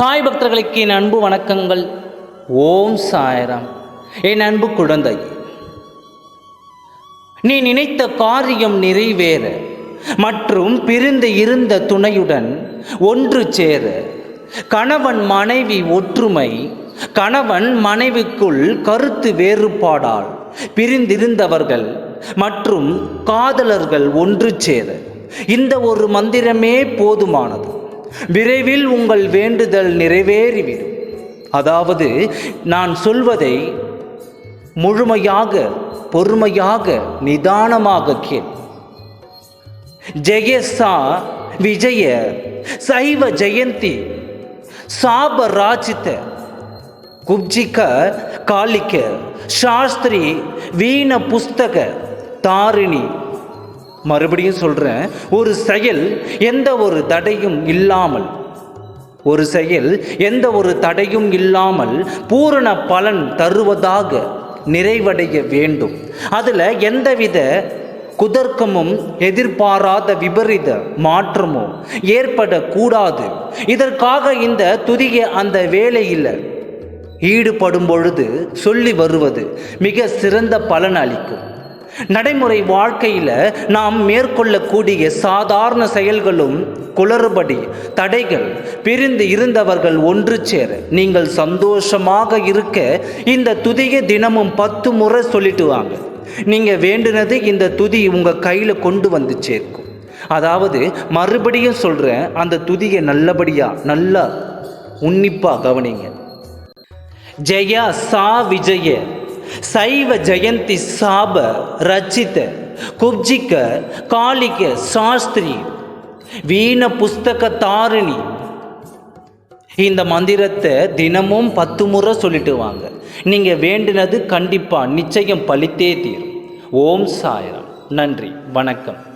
சாய் பக்தர்களுக்கு என் அன்பு வணக்கங்கள். ஓம் சாயராம். என் அன்பு குழந்தை. நீ நினைத்த காரியம் நிறைவேற. மற்றும் பிரிந்து இருந்த துணையுடன் ஒன்று சேர. கணவன் மனைவி ஒற்றுமை கணவன் மனைவிக்குள் கருத்து வேறுபாடால் பிரிந்திருந்தவர்கள் மற்றும் காதலர்கள் ஒன்று சேர. இந்த ஒரு மந்திரமே போதுமானது. விரைவில் உங்கள் வேண்டுதல் நிறைவேறிவிடும். அதாவது நான் சொல்வதை முழுமையாக பொறுமையாக நிதானமாக கேள். ஜெயசா விஜய சைவ ஜெயந்தி சாப ராஜித குப்ஜிக்க காளிக்க சாஸ்திரி வீண புஸ்தக தாரிணி மறுபடியும் சொல்கிறேன் ஒரு செயல் எந்த ஒரு தடையும் இல்லாமல் ஒரு செயல் எந்த ஒரு தடையும் இல்லாமல் பூரண பலன் தருவதாக நிறைவடைய வேண்டும். அதில் எந்தவித குதர்க்கமும் எதிர்பாராத விபரீத மாற்றமோ ஏற்படக்கூடாது. இதற்காக இந்த துதிய அந்த வேலையில் ஈடுபடும் பொழுது சொல்லி வருவது மிக சிறந்த பலன் அளிக்கும். நடைமுறை வாழ்க்கையில் நாம் மேற்கொள்ளக்கூடிய சாதாரண செயல்களும் குளறுபடி தடைகள் பிரிந்து இருந்தவர்கள் ஒன்று சேர நீங்கள் சந்தோஷமாக இருக்க இந்த துதியை தினமும் பத்து முறை சொல்லிட்டு வாங்க. நீங்கள் வேண்டுனது இந்த துதி உங்கள் கையில் கொண்டு வந்து சேர்க்கும். அதாவது மறுபடியும் சொல்கிறேன் அந்த துதியை நல்லபடியாக நல்லா உன்னிப்பாக கவனிங்க. ஜெயா சா விஜய. சைவ ஜெயந்தி சாப ரச்சித குப்ஜிக்க காளிக சாஸ்திரி வீண புஸ்தக தாரிணி. இந்த மந்திரத்தை தினமும் பத்து முறை சொல்லிட்டு வாங்க. நீங்கள் வேண்டினது கண்டிப்பாக நிச்சயம் பலித்தே தீரும். ஓம் சாயரம். நன்றி. வணக்கம்.